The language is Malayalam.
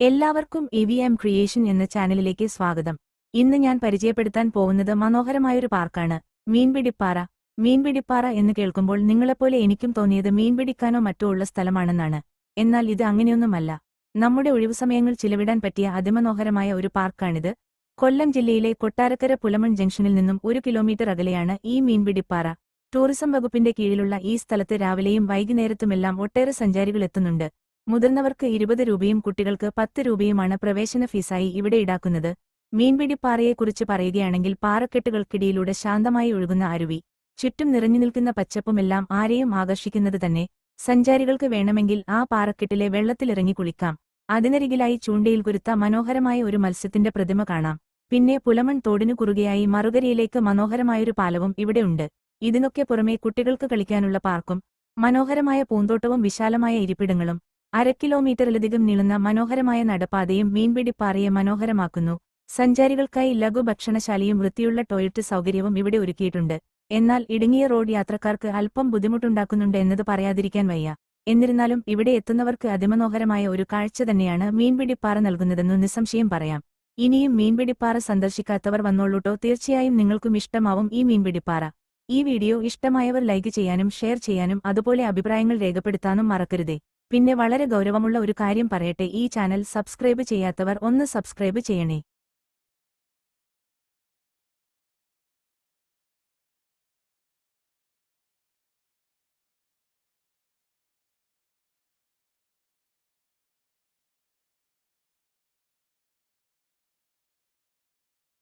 എല്ലാവർക്കും ഇ വി എം ക്രിയേഷൻ എന്ന ചാനലിലേക്ക് സ്വാഗതം. ഇന്ന് ഞാൻ പരിചയപ്പെടുത്താൻ പോകുന്നത് മനോഹരമായൊരു പാർക്കാണ്. മീൻപിടിപ്പാറ. മീൻപിടിപ്പാറ എന്ന് കേൾക്കുമ്പോൾ നിങ്ങളെപ്പോലെ എനിക്കും തോന്നിയത് മീൻപിടിക്കാനോ മറ്റോ ഉള്ള സ്ഥലമാണെന്നാണ്. എന്നാൽ ഇത് അങ്ങനെയൊന്നുമല്ല. നമ്മുടെ ഒഴിവുസമയങ്ങൾ ചിലവിടാൻ പറ്റിയ അതിമനോഹരമായ ഒരു പാർക്കാണിത്. കൊല്ലം ജില്ലയിലെ കൊട്ടാരക്കര പുലമൺ ജംഗ്ഷനിൽ നിന്നും ഒരു കിലോമീറ്റർ അകലെയാണ് ഈ മീൻപിടിപ്പാറ. ടൂറിസം വകുപ്പിന്റെ കീഴിലുള്ള ഈ സ്ഥലത്ത് രാവിലെയും വൈകുന്നേരത്തുമെല്ലാം ഒട്ടേറെ സഞ്ചാരികൾ എത്തുന്നുണ്ട്. മുതിർന്നവർക്ക് ഇരുപത് രൂപയും കുട്ടികൾക്ക് പത്ത് രൂപയുമാണ് പ്രവേശന ഫീസായി ഇവിടെ ഈടാക്കുന്നത്. മീൻപിടിപ്പാറയെക്കുറിച്ച് പറയുകയാണെങ്കിൽ പാറക്കെട്ടുകൾക്കിടയിലൂടെ ശാന്തമായി ഒഴുകുന്ന അരുവി ചുറ്റും നിറഞ്ഞു നിൽക്കുന്ന പച്ചപ്പുമെല്ലാം ആരെയും ആകർഷിക്കുന്നത് തന്നെ. സഞ്ചാരികൾക്ക് വേണമെങ്കിൽ ആ പാറക്കെട്ടിലെ വെള്ളത്തിലിറങ്ങി കുളിക്കാം. അതിനരികിലായി ചൂണ്ടയിൽ കുരുത്ത മനോഹരമായ ഒരു മത്സ്യത്തിന്റെ പ്രതിമ കാണാം. പിന്നെ പുലമൺ തോടിനു കുറുകയായി മറുകരയിലേക്ക് മനോഹരമായൊരു പാലവും ഇവിടെയുണ്ട് ഇതിനൊക്കെ പുറമെ കുട്ടികൾക്ക് കളിക്കാനുള്ള പാർക്കും മനോഹരമായ പൂന്തോട്ടവും വിശാലമായ ഇരിപ്പിടങ്ങളും അര കിലോമീറ്ററിലധികം നീളുന്ന മനോഹരമായ നടപ്പാതയും മീൻപിടിപ്പാറയെ മനോഹരമാക്കുന്നു. സഞ്ചാരികൾക്കായി ലഘു ഭക്ഷണശാലയും വൃത്തിയുള്ള ടോയ്ലറ്റ് സൗകര്യവും ഇവിടെ ഒരുക്കിയിട്ടുണ്ട്. എന്നാൽ ഇടുങ്ങിയ റോഡ് യാത്രക്കാർക്ക് അല്പം ബുദ്ധിമുട്ടുണ്ടാക്കുന്നുണ്ട് എന്നത് പറയാതിരിക്കാൻ വയ്യ. എന്നിരുന്നാലും ഇവിടെ എത്തുന്നവർക്ക് അതിമനോഹരമായ ഒരു കാഴ്ച തന്നെയാണ് മീൻപിടിപ്പാറ നൽകുന്നതെന്നു നിസ്സംശയം പറയാം. ഇനിയും മീൻപിടിപ്പാറ സന്ദർശിക്കാത്തവർ വന്നോളൂട്ടോ? തീർച്ചയായും നിങ്ങൾക്കും ഇഷ്ടമാവും ഈ മീൻപിടിപ്പാറ. ഈ വീഡിയോ ഇഷ്ടമായവർ ലൈക്ക് ചെയ്യാനും ഷെയർ ചെയ്യാനും അതുപോലെ അഭിപ്രായങ്ങൾ രേഖപ്പെടുത്താനും മറക്കരുതേ. പിന്നെ വളരെ ഗൗരവമുള്ള ഒരു കാര്യം പറയട്ടെ ഈ ചാനൽ സബ്സ്ക്രൈബ് ചെയ്യാത്തവർ ഒന്ന് സബ്സ്ക്രൈബ് ചെയ്യണേ.